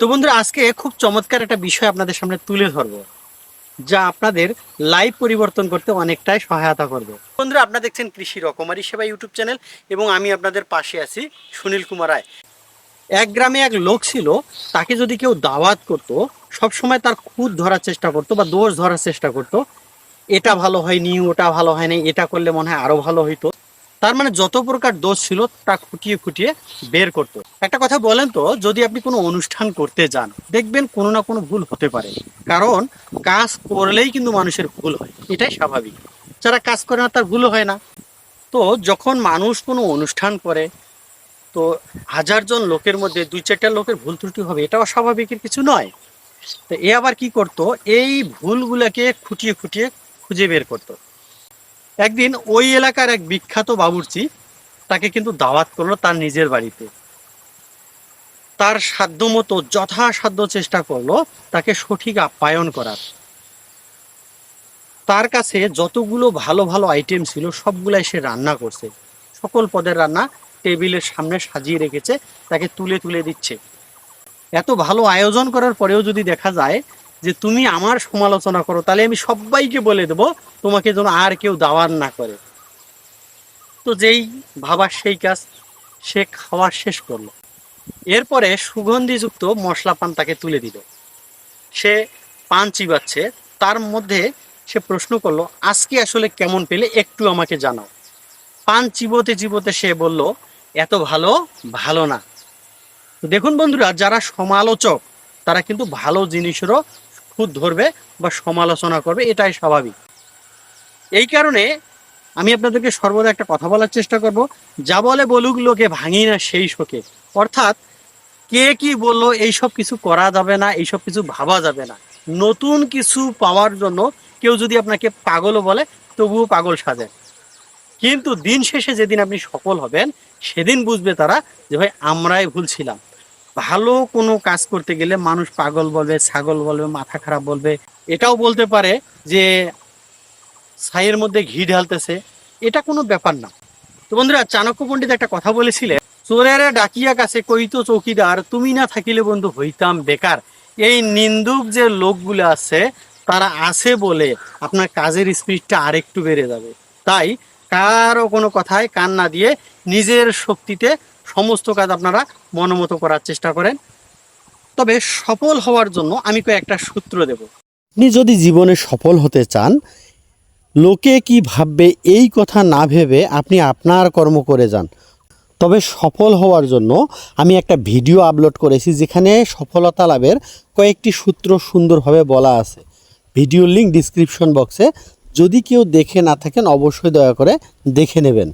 তো বন্ধুরা, আজকে খুব চমৎকার একটা বিষয় আপনাদের সামনে তুলে ধরবো, যা আপনাদের লাইফ পরিবর্তন করতে অনেকটাই সহায়তা করবে। বন্ধুরা, আপনারা দেখছেন কৃষি রকমারি সেবা ইউটিউব চ্যানেল এবং আমি আপনাদের পাশে আছি সুনীল কুমার রায়। এক গ্রামে এক লোক ছিল, তাকে যদি কেউ দাওয়াত করতো, সবসময় তার খুদ ধরার চেষ্টা করতো বা দোষ ধরার চেষ্টা করতো, এটা ভালো হয়নি, ওটা ভালো হয়নি, এটা করলে মনে হয় আরও ভালো হইতো। তার মানে যত প্রকার দোষ ছিল, তা খুঁটিয়ে খুঁটিয়ে বের করতো। একটা কথা বলেন তো, যদি আপনি কোনো অনুষ্ঠান করতে যান, দেখবেন কোনো না কোনো ভুল হতে পারে। কারণ, কাজ করলেই কিন্তু মানুষের ভুল হয়, এটাই স্বাভাবিক। যারা কাজ করে না, তার ভুল হয় না। তো যখন মানুষ কোনো অনুষ্ঠান করে, তো হাজারজন লোকের মধ্যে দুই চারটা লোকের ভুল ত্রুটি হবে এটা অস্বাভাবিকের কিছু নয়। তো এ আবার কি করতো? এই ভুলগুলোকে খুঁটিয়ে খুঁটিয়ে খুঁজে বের করতো। একদিন ওই এলাকার এক বিখ্যাত বাবুর্চি তাকে কিন্তু দাওয়াত করল তার নিজের বাড়িতে। তার সাধ্যমতো যথাসাধ্য চেষ্টা করল তাকে সঠিক আপ্যায়ন করার। তার কাছে যতগুলো ভালো ভালো আইটেম ছিল সবগুলাই সে রান্না করছে। সকল পদের রান্না টেবিলের সামনে সাজিয়ে রেখেছে, তাকে তুলে তুলে দিচ্ছে। এত ভালো আয়োজন করার পরেও যদি দেখা যায় যে তুমি আমার সমালোচনা করো, তাহলে আমি সবাইকে বলে দেবো, তোমাকে যেন আর কেউ দাওয়ার না করে। তো যেই ভাবার সেই কাজ, সে খাওয়া শেষ করল। এরপরে সুগন্ধিযুক্ত মশলা পান তাকে তুলে দিল। সে পান চিবাচ্ছে, তার মধ্যে সে প্রশ্ন করল, আজকে আসলে কেমন পেলে, একটু আমাকে জানাও। পান চিবোতে চিবোতে সে বলল, এত ভালো ভালো না। দেখুন বন্ধুরা, যারা সমালোচক, তারা কিন্তু ভালো জিনিসেরও খুদ ধরবে বা সমালোচনা করবে, এটাই স্বাভাবিক। এই কারণে আমি আপনাদেরকে সর্বদা একটা কথা বলার চেষ্টা করব, যা বলে বলুক লোকে ভাঙি না সেই শোকে। অর্থাৎ কে কি বলল এইসব কিছু করা যাবে না এইসব কিছু ভাবা যাবে না। নতুন কিছু পাওয়ার জন্য কেউ যদি আপনাকে পাগলও বলে, তবুও পাগল সাজে। কিন্তু দিন শেষে যেদিন আপনি সফল হবেন, সেদিন বুঝবে তারা যে, ভাই, আমরাই ভুল ছিলাম। ভালো কোনো কাজ করতে গেলে মানুষ পাগল বলবে, ছাগল বলবে, মাথা খারাপ বলবে। এটাও বলতে পারে যে ছাইয়ের মধ্যে ঘি ঢালতেছে। এটা কোনো ব্যাপার না। তো বন্ধুরা, চাণক্য পণ্ডিত একটা কথা বলেছিলেন, চোরেরে ডাকিয়া কাছে কইতো চৌকিদার, তুমি না থাকিলে বন্ধু হইতাম বেকার। এই নিন্দুক যে লোকগুলো আছে, তারা আছে বলে আপনার কাজের স্পিডটা আরেকটু বেড়ে যাবে। তাই কারও কোনো কথায় কান না দিয়ে নিজের শক্তিতে সমস্ত কাজ আপনারা মনোমতো করার চেষ্টা করেন। তবে সফল হওয়ার জন্য আমি কয়েকটা সূত্র দেব। আপনি যদি জীবনে সফল হতে চান, লোকে কি ভাববে এই কথা না ভেবে আপনি আপনার কর্ম করে যান। তবে সফল হওয়ার জন্য আমি একটা ভিডিও আপলোড করেছি যেখানে সফলতা লাভের কয়েকটি সূত্র সুন্দরভাবে বলা আছে। ভিডিও লিঙ্ক ডিসক্রিপশন বক্সে। যদি কেউ দেখে না থাকেন অবশ্যই দয়া করে দেখে নেবেন।